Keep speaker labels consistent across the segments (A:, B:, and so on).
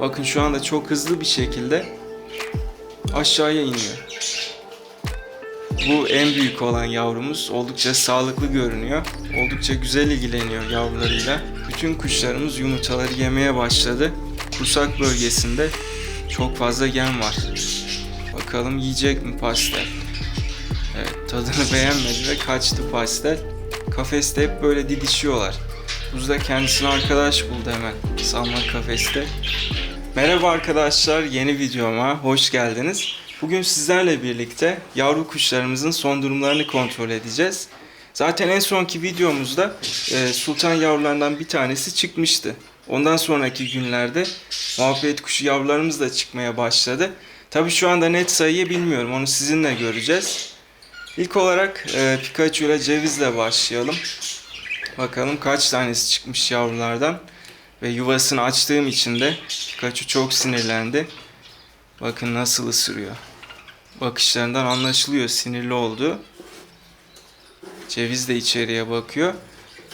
A: Bakın şu anda çok hızlı bir şekilde aşağıya iniyor. Bu en büyük olan yavrumuz. Oldukça sağlıklı görünüyor. Oldukça güzel ilgileniyor yavrularıyla. Bütün kuşlarımız yumurtaları yemeye başladı. Kursak bölgesinde çok fazla yem var. Bakalım yiyecek mi pastel? Evet tadını beğenmedi ve kaçtı pastel. Kafeste hep böyle didişiyorlar. Buzda kendisine arkadaş buldu hemen salma kafeste. Merhaba arkadaşlar yeni videoma hoş geldiniz. Bugün sizlerle birlikte yavru kuşlarımızın son durumlarını kontrol edeceğiz. Zaten en sonki videomuzda e, sultan yavrularından bir tanesi çıkmıştı. Ondan sonraki günlerde muhabbet kuşu yavrularımız da çıkmaya başladı. Tabi şu anda net sayıyı bilmiyorum onu sizinle göreceğiz. İlk olarak e, Pikachu ile Ceviz'le başlayalım. Bakalım kaç tanesi çıkmış yavrulardan. Ve yuvasını açtığım için de Pikachu çok sinirlendi. Bakın nasıl ısırıyor. Bakışlarından anlaşılıyor sinirli olduğu. Ceviz de içeriye bakıyor.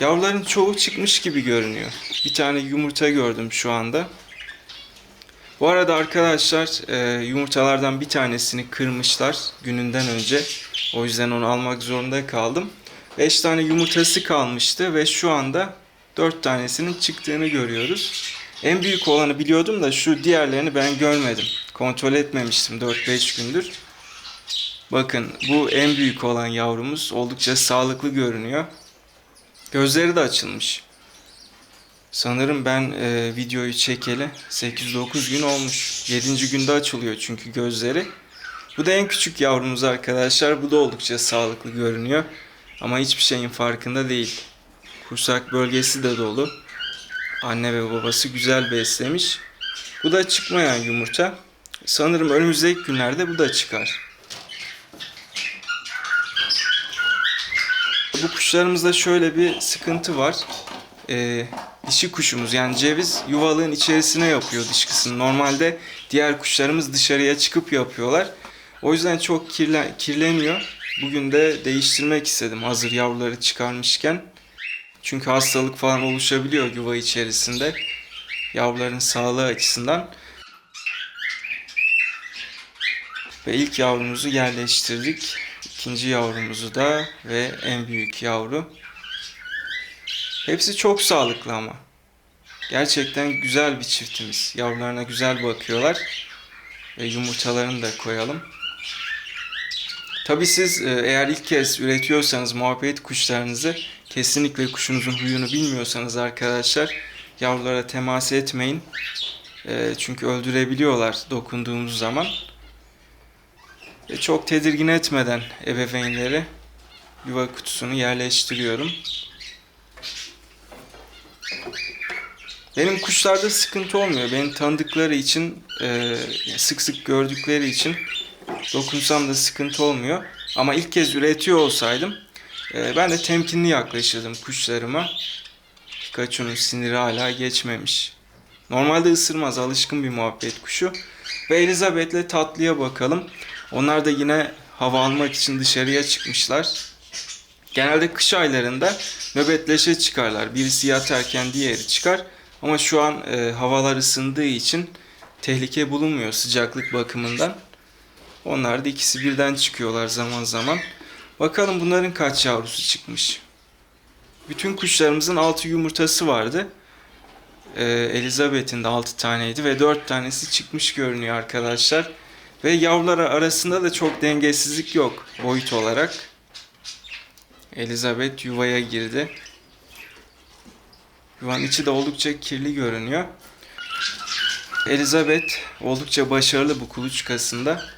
A: Yavruların çoğu çıkmış gibi görünüyor. Bir tane yumurta gördüm şu anda. Bu arada arkadaşlar e, yumurtalardan bir tanesini kırmışlar gününden önce. O yüzden onu almak zorunda kaldım. 5 tane yumurtası kalmıştı ve şu anda 4 tanesinin çıktığını görüyoruz. En büyük olanı biliyordum da şu diğerlerini ben görmedim. Kontrol etmemiştim 4-5 gündür. Bakın bu en büyük olan yavrumuz oldukça sağlıklı görünüyor. Gözleri de açılmış. Sanırım ben e, videoyu çekeli 8-9 gün olmuş. 7. günde açılıyor çünkü gözleri. Bu da en küçük yavrumuz arkadaşlar. Bu da oldukça sağlıklı görünüyor. Ama hiçbir şeyin farkında değil. Kursak bölgesi de dolu. Anne ve babası güzel beslemiş. Bu da çıkmayan yumurta. Sanırım önümüzdeki günlerde bu da çıkar. Bu kuşlarımızda şöyle bir sıkıntı var. Ee, dişi kuşumuz yani ceviz yuvalığın içerisine yapıyor dışkısını. Normalde diğer kuşlarımız dışarıya çıkıp yapıyorlar. O yüzden çok kirlen, kirleniyor. Bugün de değiştirmek istedim hazır yavruları çıkarmışken. Çünkü hastalık falan oluşabiliyor yuva içerisinde. Yavruların sağlığı açısından. Ve ilk yavrumuzu yerleştirdik. İkinci yavrumuzu da ve en büyük yavru. Hepsi çok sağlıklı ama. Gerçekten güzel bir çiftimiz. Yavrularına güzel bakıyorlar. Ve yumurtalarını da koyalım. Tabii siz e, eğer ilk kez üretiyorsanız muhabbet kuşlarınızı kesinlikle kuşunuzun huyunu bilmiyorsanız arkadaşlar yavrulara temas etmeyin. E, Çünkü öldürebiliyorlar dokunduğumuz zaman. Ve çok tedirgin etmeden ebeveynleri yuva kutusunu yerleştiriyorum. Benim kuşlarda sıkıntı olmuyor. Beni tanıdıkları için, e, sık sık gördükleri için dokunsam da sıkıntı olmuyor. Ama ilk kez üretiyor olsaydım e, ben de temkinli yaklaşırdım kuşlarıma. Pikachu'nun siniri hala geçmemiş. Normalde ısırmaz, alışkın bir muhabbet kuşu. Ve Elizabeth'le tatlıya bakalım. Onlar da yine hava almak için dışarıya çıkmışlar. Genelde kış aylarında nöbetleşe çıkarlar. Birisi yatarken diğeri çıkar. Ama şu an e, havalar ısındığı için tehlike bulunmuyor sıcaklık bakımından. Onlar da ikisi birden çıkıyorlar zaman zaman. Bakalım bunların kaç yavrusu çıkmış. Bütün kuşlarımızın 6 yumurtası vardı. Ee, Elizabeth'in de 6 taneydi ve 4 tanesi çıkmış görünüyor arkadaşlar. Ve yavrular arasında da çok dengesizlik yok boyut olarak. Elizabeth yuvaya girdi. Yuvanın içi de oldukça kirli görünüyor. Elizabeth oldukça başarılı bu kuluçkasında.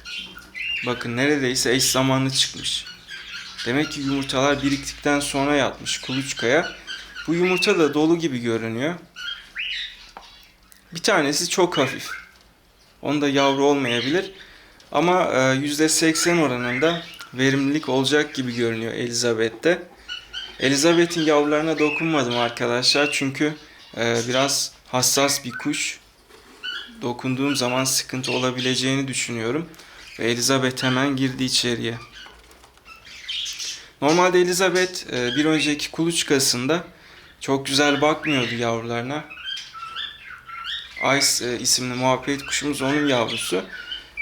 A: Bakın neredeyse eş zamanlı çıkmış. Demek ki yumurtalar biriktikten sonra yatmış kuluçkaya. Bu yumurta da dolu gibi görünüyor. Bir tanesi çok hafif. Onda yavru olmayabilir. Ama e, %80 oranında verimlilik olacak gibi görünüyor Elizabeth'te. Elizabeth'in yavrularına dokunmadım arkadaşlar. Çünkü e, biraz hassas bir kuş. Dokunduğum zaman sıkıntı olabileceğini düşünüyorum. Ve Elizabeth hemen girdi içeriye. Normalde Elizabeth e, bir önceki kuluçkasında çok güzel bakmıyordu yavrularına. Ice e, isimli muhabbet kuşumuz onun yavrusu.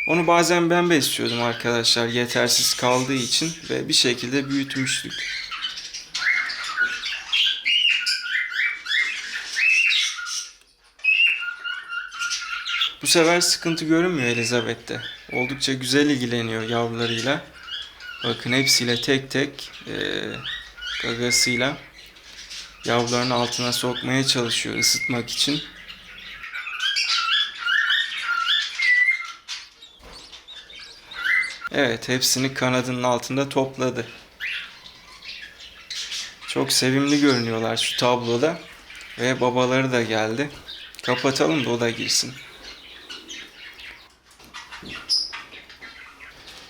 A: Onu bazen ben besliyordum arkadaşlar yetersiz kaldığı için ve bir şekilde büyütmüştük. Bu sefer sıkıntı görünmüyor Elizabeth'te. Oldukça güzel ilgileniyor yavrularıyla. Bakın hepsiyle tek tek e, gagasıyla yavrularını altına sokmaya çalışıyor ısıtmak için. Evet, hepsini kanadının altında topladı. Çok sevimli görünüyorlar şu tabloda. Ve babaları da geldi. Kapatalım da o da girsin.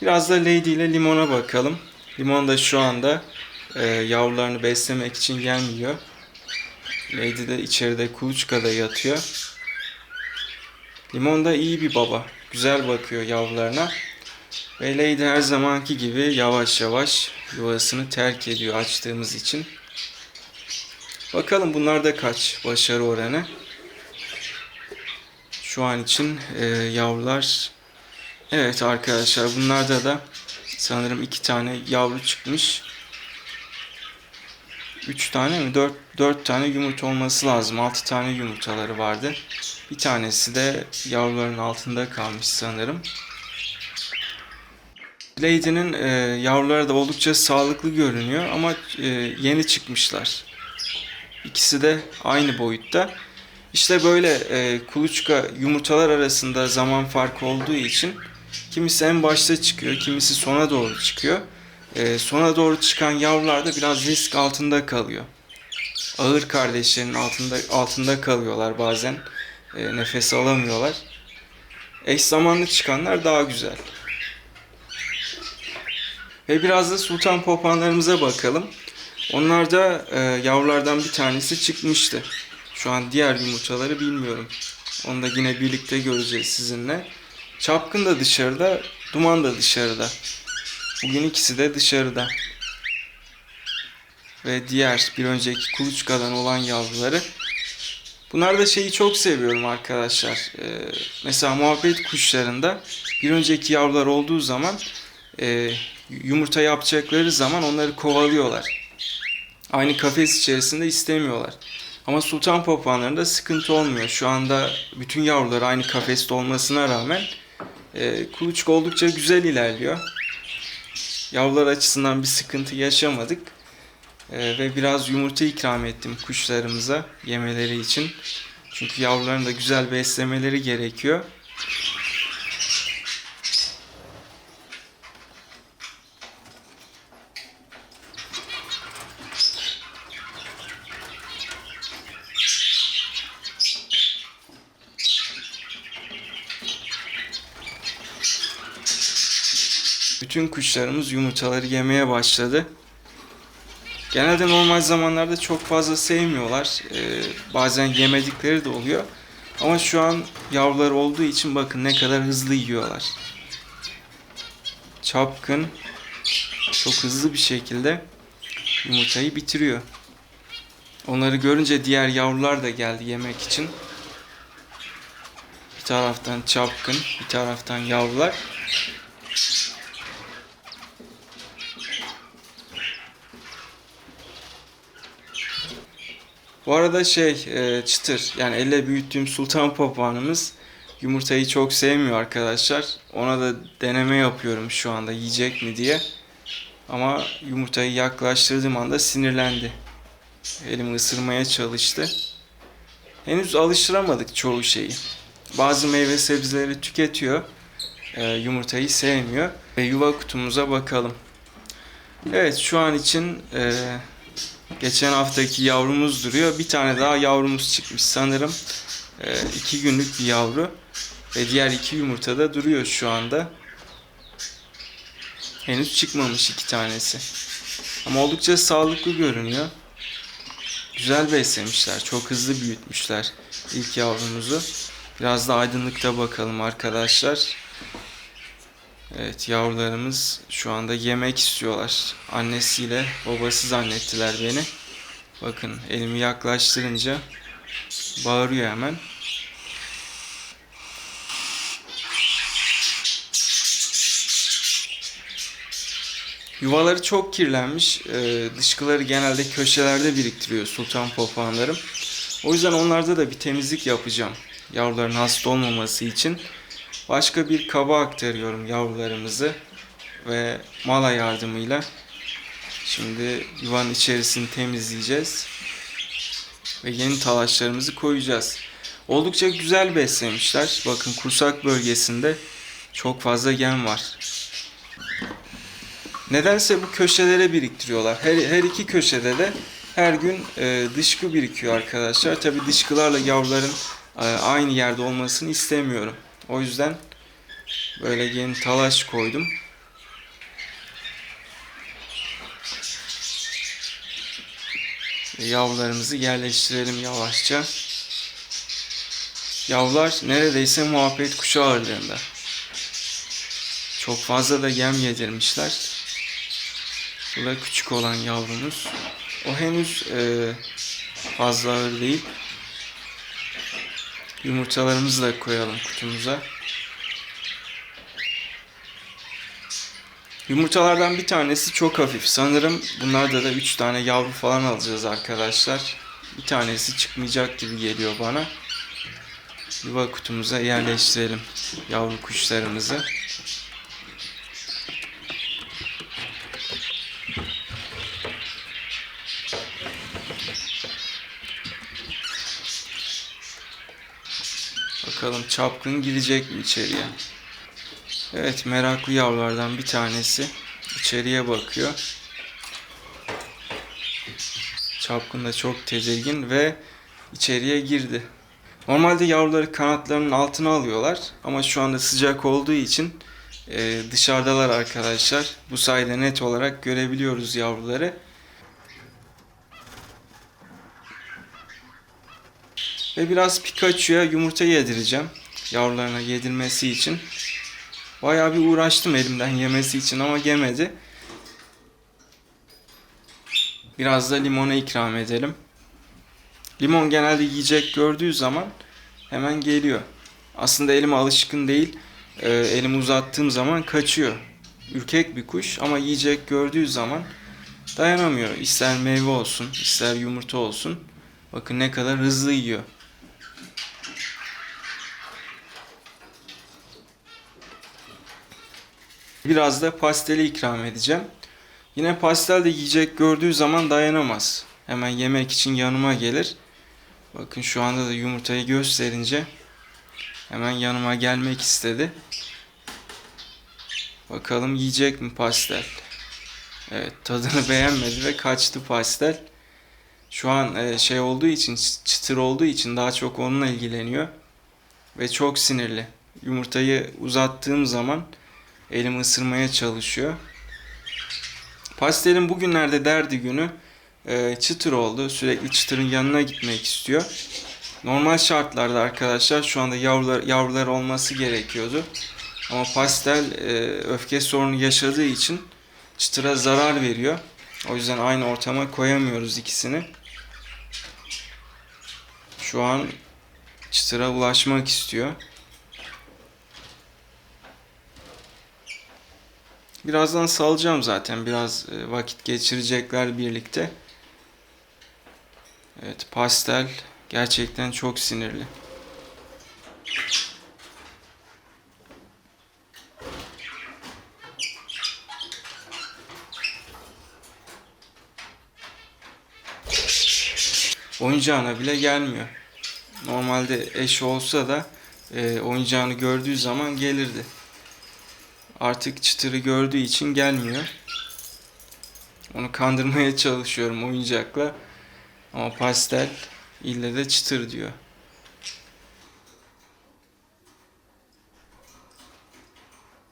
A: Biraz da Lady ile Limon'a bakalım. Limon da şu anda e, yavrularını beslemek için gelmiyor. Lady de içeride kuluçkada yatıyor. Limon da iyi bir baba. Güzel bakıyor yavrularına. Ve Lady her zamanki gibi yavaş yavaş yuvasını terk ediyor açtığımız için. Bakalım bunlarda kaç başarı oranı. Şu an için e, yavrular Evet arkadaşlar bunlarda da sanırım iki tane yavru çıkmış. Üç tane mi? Dört, dört tane yumurta olması lazım. Altı tane yumurtaları vardı. Bir tanesi de yavruların altında kalmış sanırım. Lady'nin e, yavruları da oldukça sağlıklı görünüyor ama e, yeni çıkmışlar. İkisi de aynı boyutta. İşte böyle e, kuluçka yumurtalar arasında zaman farkı olduğu için kimisi en başta çıkıyor, kimisi sona doğru çıkıyor. E, sona doğru çıkan yavrular da biraz risk altında kalıyor. Ağır kardeşlerin altında altında kalıyorlar bazen. E, nefes alamıyorlar. Eş zamanlı çıkanlar daha güzel. Ve biraz da sultan papağanlarımıza bakalım. Onlar da e, yavrulardan bir tanesi çıkmıştı. Şu an diğer yumurtaları bilmiyorum. Onu da yine birlikte göreceğiz sizinle. Çapkın da dışarıda, duman da dışarıda. Bugün ikisi de dışarıda. Ve diğer bir önceki kuluçkadan olan yavruları. Bunlar da şeyi çok seviyorum arkadaşlar. Ee, mesela muhabbet kuşlarında bir önceki yavrular olduğu zaman e, yumurta yapacakları zaman onları kovalıyorlar. Aynı kafes içerisinde istemiyorlar. Ama sultan papağanlarında sıkıntı olmuyor. Şu anda bütün yavrular aynı kafeste olmasına rağmen e, kuluçka oldukça güzel ilerliyor. Yavrular açısından bir sıkıntı yaşamadık. E, ve biraz yumurta ikram ettim kuşlarımıza yemeleri için. Çünkü yavruların da güzel beslemeleri gerekiyor. Bütün kuşlarımız yumurtaları yemeye başladı. Genelde normal zamanlarda çok fazla sevmiyorlar. Ee, bazen yemedikleri de oluyor. Ama şu an yavrular olduğu için bakın ne kadar hızlı yiyorlar. Çapkın çok hızlı bir şekilde yumurtayı bitiriyor. Onları görünce diğer yavrular da geldi yemek için. Bir taraftan çapkın, bir taraftan yavrular. Bu arada şey e, çıtır yani elle büyüttüğüm sultan papağanımız yumurtayı çok sevmiyor arkadaşlar. Ona da deneme yapıyorum şu anda yiyecek mi diye. Ama yumurtayı yaklaştırdığım anda sinirlendi. Elimi ısırmaya çalıştı. Henüz alıştıramadık çoğu şeyi. Bazı meyve sebzeleri tüketiyor. E, yumurtayı sevmiyor. Ve yuva kutumuza bakalım. Evet şu an için e, Geçen haftaki yavrumuz duruyor. Bir tane daha yavrumuz çıkmış sanırım. E, iki günlük bir yavru. Ve diğer iki yumurta da duruyor şu anda. Henüz çıkmamış iki tanesi. Ama oldukça sağlıklı görünüyor. Güzel beslemişler. Çok hızlı büyütmüşler ilk yavrumuzu. Biraz da aydınlıkta bakalım arkadaşlar. Evet yavrularımız şu anda yemek istiyorlar. Annesiyle babası zannettiler beni. Bakın elimi yaklaştırınca bağırıyor hemen. Yuvaları çok kirlenmiş. Ee, dışkıları genelde köşelerde biriktiriyor sultan papağanlarım. O yüzden onlarda da bir temizlik yapacağım. Yavruların hasta olmaması için. Başka bir kaba aktarıyorum yavrularımızı. Ve mala yardımıyla. Şimdi yuvanın içerisini temizleyeceğiz. Ve yeni talaşlarımızı koyacağız. Oldukça güzel beslemişler. Bakın kursak bölgesinde çok fazla gem var. Nedense bu köşelere biriktiriyorlar. Her, her iki köşede de her gün e, dışkı birikiyor arkadaşlar. Tabi dışkılarla yavruların e, aynı yerde olmasını istemiyorum. O yüzden böyle yeni talaş koydum. Ve Yavrularımızı yerleştirelim yavaşça. Yavrular neredeyse muhabbet kuşu ağırlığında. Çok fazla da yem yedirmişler. Bu da küçük olan yavrumuz. O henüz e, fazla ağır değil. Yumurtalarımızı da koyalım kutumuza. Yumurtalardan bir tanesi çok hafif. Sanırım bunlarda da 3 tane yavru falan alacağız arkadaşlar. Bir tanesi çıkmayacak gibi geliyor bana. Yuva kutumuza yerleştirelim yavru kuşlarımızı. Bakalım çapkın girecek mi içeriye? Evet meraklı yavrulardan bir tanesi içeriye bakıyor. Çapkın da çok tedirgin ve içeriye girdi. Normalde yavruları kanatlarının altına alıyorlar ama şu anda sıcak olduğu için e, dışarıdalar arkadaşlar. Bu sayede net olarak görebiliyoruz yavruları. Ve biraz Pikachu'ya yumurta yedireceğim. Yavrularına yedirmesi için. Bayağı bir uğraştım elimden yemesi için ama yemedi. Biraz da limona ikram edelim. Limon genelde yiyecek gördüğü zaman hemen geliyor. Aslında elime alışkın değil. Ee, elimi uzattığım zaman kaçıyor. Ürkek bir kuş ama yiyecek gördüğü zaman dayanamıyor. İster meyve olsun, ister yumurta olsun. Bakın ne kadar hızlı yiyor. Biraz da pasteli ikram edeceğim. Yine pastel de yiyecek gördüğü zaman dayanamaz. Hemen yemek için yanıma gelir. Bakın şu anda da yumurtayı gösterince hemen yanıma gelmek istedi. Bakalım yiyecek mi pastel? Evet tadını beğenmedi ve kaçtı pastel. Şu an e, şey olduğu için çıtır olduğu için daha çok onunla ilgileniyor. Ve çok sinirli. Yumurtayı uzattığım zaman elimi ısırmaya çalışıyor. Pastelin bugünlerde derdi günü e, çıtır oldu. Sürekli çıtırın yanına gitmek istiyor. Normal şartlarda arkadaşlar şu anda yavrular, yavrular olması gerekiyordu. Ama pastel e, öfke sorunu yaşadığı için çıtıra zarar veriyor. O yüzden aynı ortama koyamıyoruz ikisini. Şu an çıtıra ulaşmak istiyor. Birazdan salacağım zaten. Biraz e, vakit geçirecekler birlikte. Evet, pastel gerçekten çok sinirli. Oyuncağına bile gelmiyor. Normalde eş olsa da e, oyuncağını gördüğü zaman gelirdi. Artık çıtırı gördüğü için gelmiyor. Onu kandırmaya çalışıyorum oyuncakla. Ama pastel ille de çıtır diyor.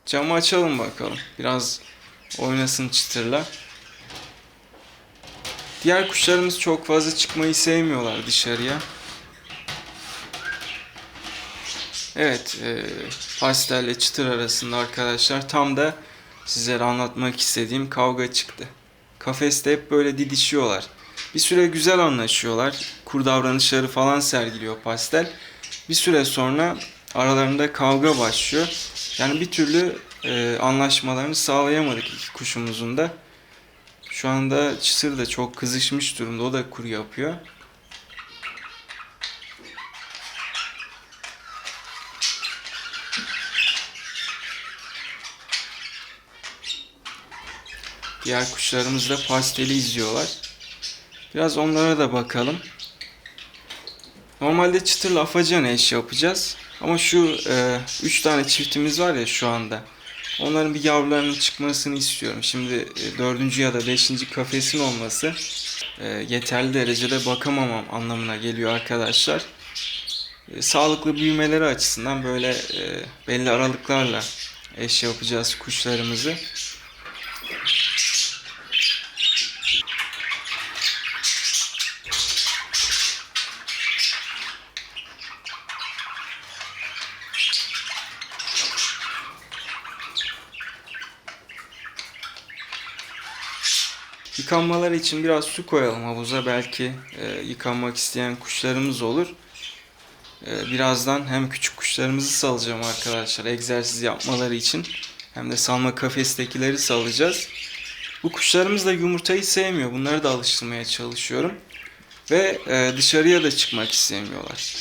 A: Camı açalım bakalım. Biraz oynasın çıtırla. Diğer kuşlarımız çok fazla çıkmayı sevmiyorlar dışarıya. Evet, e, pastel ile çıtır arasında arkadaşlar tam da sizlere anlatmak istediğim kavga çıktı. Kafeste hep böyle didişiyorlar. Bir süre güzel anlaşıyorlar. Kur davranışları falan sergiliyor pastel. Bir süre sonra aralarında kavga başlıyor. Yani bir türlü e, anlaşmalarını sağlayamadık iki kuşumuzun da. Şu anda çıtır da çok kızışmış durumda. O da kuru yapıyor. Diğer kuşlarımız da pasteli izliyorlar. Biraz onlara da bakalım. Normalde çıtırla afacan eş yapacağız. Ama şu 3 tane çiftimiz var ya şu anda. Onların bir yavrularının çıkmasını istiyorum. Şimdi e, dördüncü ya da beşinci kafesin olması e, yeterli derecede bakamamam anlamına geliyor arkadaşlar. E, sağlıklı büyümeleri açısından böyle e, belli aralıklarla eş yapacağız kuşlarımızı. Yıkanmaları için biraz su koyalım havuza. Belki e, yıkanmak isteyen kuşlarımız olur. E, birazdan hem küçük kuşlarımızı salacağım arkadaşlar egzersiz yapmaları için. Hem de salma kafestekileri salacağız. Bu kuşlarımız da yumurtayı sevmiyor. Bunları da alıştırmaya çalışıyorum. Ve e, dışarıya da çıkmak istemiyorlar.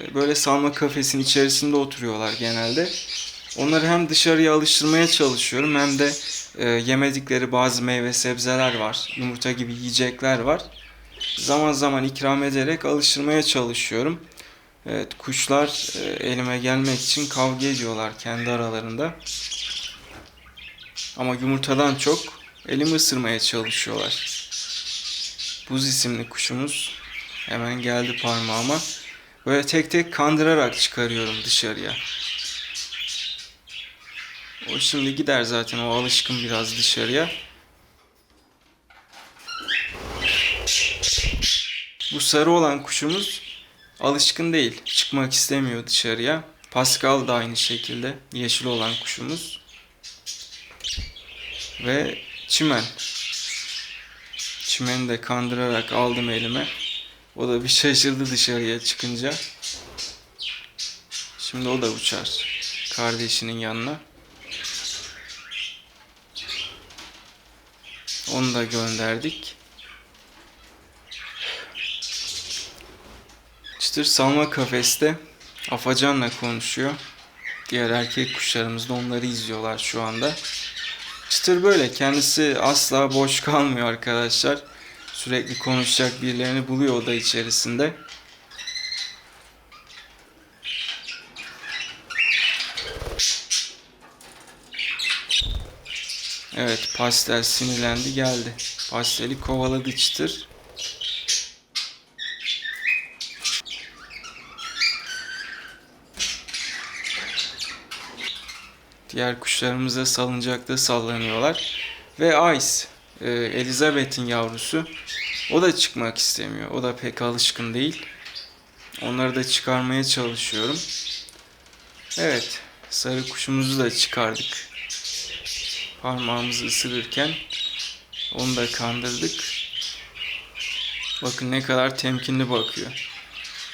A: E, böyle salma kafesin içerisinde oturuyorlar genelde. Onları hem dışarıya alıştırmaya çalışıyorum hem de e, yemedikleri bazı meyve sebzeler var. Yumurta gibi yiyecekler var. Zaman zaman ikram ederek alıştırmaya çalışıyorum. Evet kuşlar e, elime gelmek için kavga ediyorlar kendi aralarında. Ama yumurtadan çok elimi ısırmaya çalışıyorlar. Buz isimli kuşumuz hemen geldi parmağıma. Böyle tek tek kandırarak çıkarıyorum dışarıya. O şimdi gider zaten o alışkın biraz dışarıya. Bu sarı olan kuşumuz alışkın değil. Çıkmak istemiyor dışarıya. Pascal da aynı şekilde. Yeşil olan kuşumuz. Ve çimen. Çimeni de kandırarak aldım elime. O da bir şaşırdı dışarıya çıkınca. Şimdi o da uçar kardeşinin yanına. Onu da gönderdik. Çıtır salma kafeste Afacan'la konuşuyor. Diğer erkek kuşlarımız da onları izliyorlar şu anda. Çıtır böyle. Kendisi asla boş kalmıyor arkadaşlar. Sürekli konuşacak birilerini buluyor oda içerisinde. Evet pastel sinirlendi geldi. Pasteli kovaladı çıtır. Diğer kuşlarımız da salıncakta sallanıyorlar. Ve Ice, e, Elizabeth'in yavrusu. O da çıkmak istemiyor. O da pek alışkın değil. Onları da çıkarmaya çalışıyorum. Evet, sarı kuşumuzu da çıkardık parmağımızı ısırırken onu da kandırdık. Bakın ne kadar temkinli bakıyor.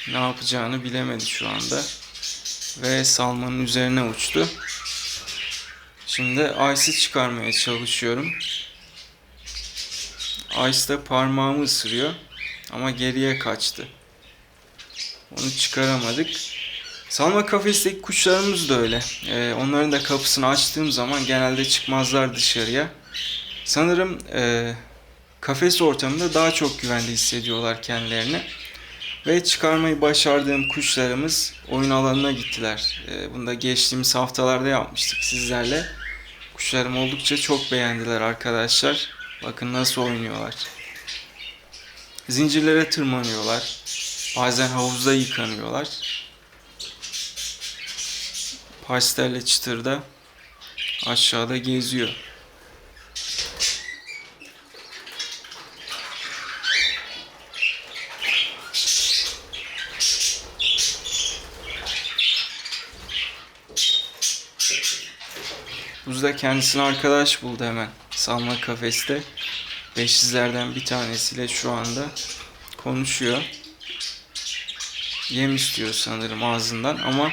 A: Ne yapacağını bilemedi şu anda. Ve salmanın üzerine uçtu. Şimdi Ice'ı çıkarmaya çalışıyorum. Ice de parmağımı ısırıyor. Ama geriye kaçtı. Onu çıkaramadık. Salma kafesteki kuşlarımız da öyle. Ee, onların da kapısını açtığım zaman genelde çıkmazlar dışarıya. Sanırım e, kafes ortamında daha çok güvende hissediyorlar kendilerini. Ve çıkarmayı başardığım kuşlarımız oyun alanına gittiler. E, bunu da geçtiğimiz haftalarda yapmıştık sizlerle. Kuşlarım oldukça çok beğendiler arkadaşlar. Bakın nasıl oynuyorlar. Zincirlere tırmanıyorlar. Bazen havuzda yıkanıyorlar. Pastelle çıtırda aşağıda geziyor. Buzda kendisine arkadaş buldu hemen. Salma kafeste. Beşizlerden bir tanesiyle şu anda konuşuyor. Yem istiyor sanırım ağzından ama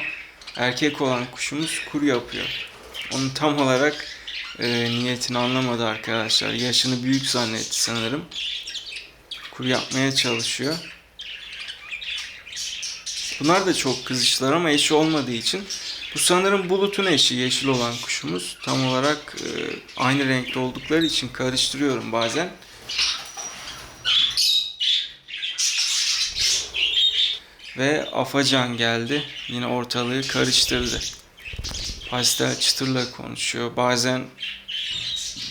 A: erkek olan kuşumuz kuru yapıyor. Onu tam olarak e, niyetini anlamadı arkadaşlar. Yaşını büyük zannetti sanırım. Kur yapmaya çalışıyor. Bunlar da çok kızışlar ama eşi olmadığı için. Bu sanırım bulutun eşi yeşil olan kuşumuz. Tam olarak e, aynı renkte oldukları için karıştırıyorum bazen. Ve Afacan geldi. Yine ortalığı karıştırdı. Pastel çıtırla konuşuyor. Bazen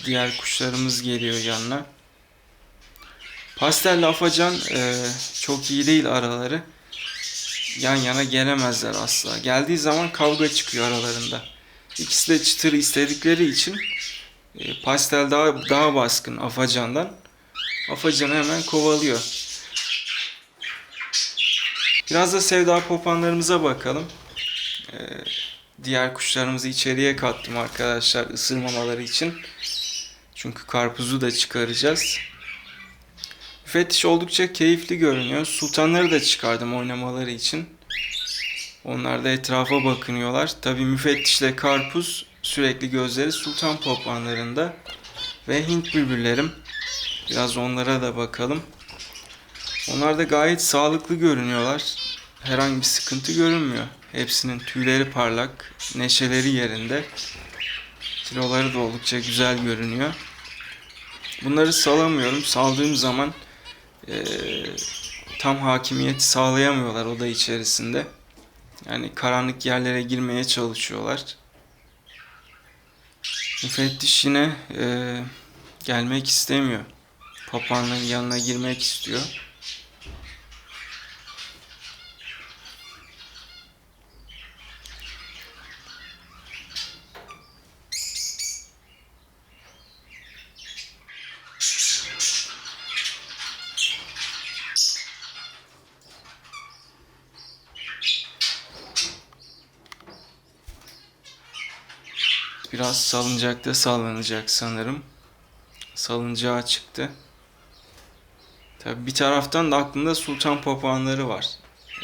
A: diğer kuşlarımız geliyor yanına. Pastel Afacan e, çok iyi değil araları. Yan yana gelemezler asla. Geldiği zaman kavga çıkıyor aralarında. İkisi de çıtır istedikleri için e, pastel daha daha baskın Afacan'dan. Afacan'ı hemen kovalıyor. Biraz da sevda popanlarımıza bakalım. Ee, diğer kuşlarımızı içeriye kattım arkadaşlar ısırmamaları için. Çünkü karpuzu da çıkaracağız. Müfettiş oldukça keyifli görünüyor. Sultanları da çıkardım oynamaları için. Onlar da etrafa bakınıyorlar. Tabi müfettişle karpuz sürekli gözleri sultan poplanlarında. Ve Hint bülbüllerim. Biraz onlara da bakalım. Onlar da gayet sağlıklı görünüyorlar. Herhangi bir sıkıntı görünmüyor. Hepsinin tüyleri parlak, neşeleri yerinde. Kiloları da oldukça güzel görünüyor. Bunları salamıyorum. Saldığım zaman eee, tam hakimiyeti sağlayamıyorlar oda içerisinde. Yani karanlık yerlere girmeye çalışıyorlar. Müfettiş yine eee, gelmek istemiyor. Papağanların yanına girmek istiyor. Biraz salıncakta sallanacak sanırım. Salıncağa çıktı. Tabi bir taraftan da aklında sultan papağanları var.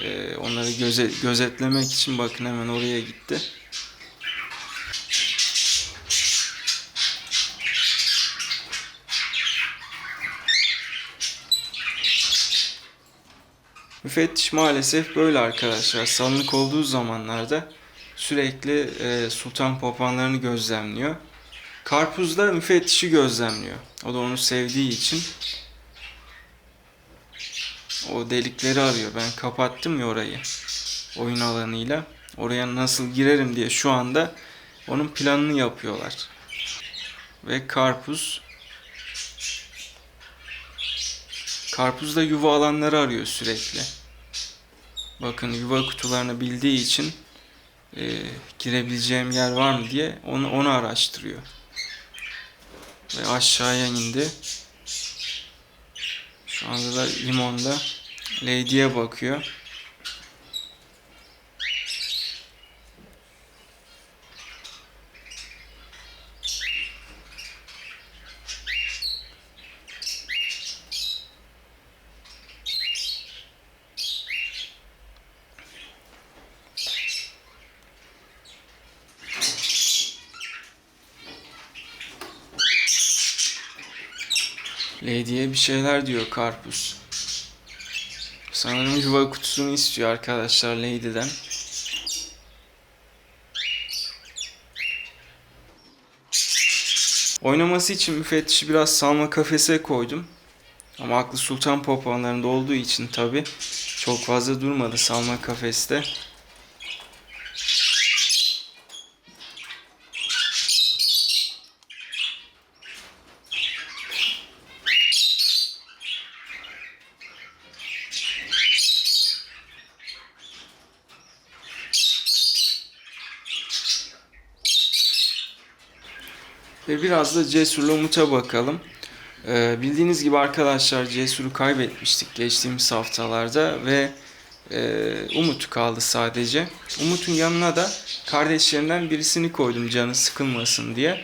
A: Ee, onları göze, gözetlemek için bakın hemen oraya gitti. Müfettiş maalesef böyle arkadaşlar. Salınık olduğu zamanlarda sürekli e, sultan papağanlarını gözlemliyor. Karpuz da müfettişi gözlemliyor. O da onu sevdiği için o delikleri arıyor. Ben kapattım ya orayı oyun alanıyla. Oraya nasıl girerim diye şu anda onun planını yapıyorlar. Ve karpuz Karpuz da yuva alanları arıyor sürekli. Bakın yuva kutularını bildiği için e, girebileceğim yer var mı diye onu onu araştırıyor. Ve aşağıya indi. Şu anda da limonda Lady'ye bakıyor. Lady'ye bir şeyler diyor karpuz. Sanırım yuva kutusunu istiyor arkadaşlar Lady'den. Oynaması için müfettişi biraz salma kafese koydum. Ama aklı sultan papağanlarında olduğu için tabi çok fazla durmadı salma kafeste. Biraz da Cesur'la Umut'a bakalım. Ee, bildiğiniz gibi arkadaşlar Cesur'u kaybetmiştik geçtiğimiz haftalarda ve e, Umut kaldı sadece. Umut'un yanına da kardeşlerinden birisini koydum canı sıkılmasın diye.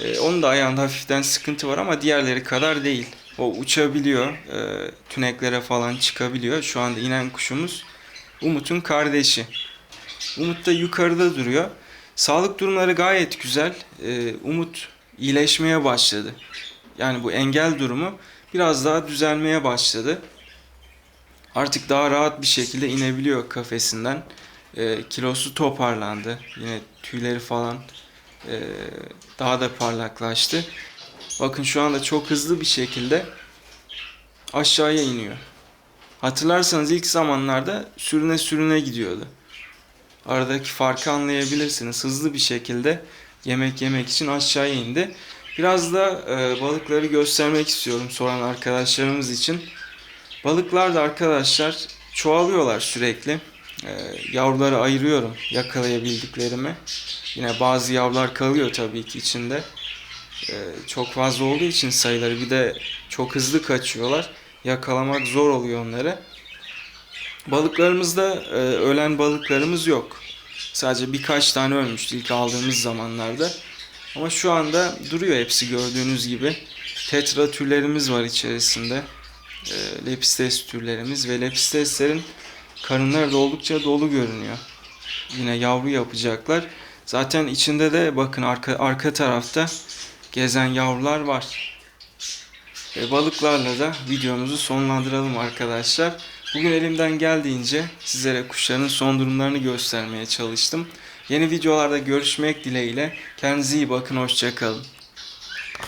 A: Ee, onun da ayağında hafiften sıkıntı var ama diğerleri kadar değil. O uçabiliyor, e, tüneklere falan çıkabiliyor. Şu anda inen kuşumuz Umut'un kardeşi. Umut da yukarıda duruyor. Sağlık durumları gayet güzel. Ee, Umut iyileşmeye başladı. Yani bu engel durumu biraz daha düzelmeye başladı. Artık daha rahat bir şekilde inebiliyor kafesinden. Ee, kilosu toparlandı. Yine tüyleri falan e, daha da parlaklaştı. Bakın şu anda çok hızlı bir şekilde aşağıya iniyor. Hatırlarsanız ilk zamanlarda sürüne sürüne gidiyordu. Aradaki farkı anlayabilirsiniz. Hızlı bir şekilde yemek yemek için aşağıya indi. Biraz da e, balıkları göstermek istiyorum soran arkadaşlarımız için. Balıklar da arkadaşlar çoğalıyorlar sürekli. E, yavruları ayırıyorum yakalayabildiklerimi. Yine bazı yavrular kalıyor tabii ki içinde. E, çok fazla olduğu için sayıları bir de çok hızlı kaçıyorlar. Yakalamak zor oluyor onları. Balıklarımızda e, ölen balıklarımız yok. Sadece birkaç tane ölmüştü ilk aldığımız zamanlarda. Ama şu anda duruyor hepsi gördüğünüz gibi. Tetra türlerimiz var içerisinde. E, lepistes türlerimiz ve lepisteslerin karınları da oldukça dolu görünüyor. Yine yavru yapacaklar. Zaten içinde de bakın arka, arka tarafta gezen yavrular var. E, balıklarla da videomuzu sonlandıralım arkadaşlar. Bugün elimden geldiğince sizlere kuşların son durumlarını göstermeye çalıştım. Yeni videolarda görüşmek dileğiyle. Kendinize iyi bakın, hoşçakalın.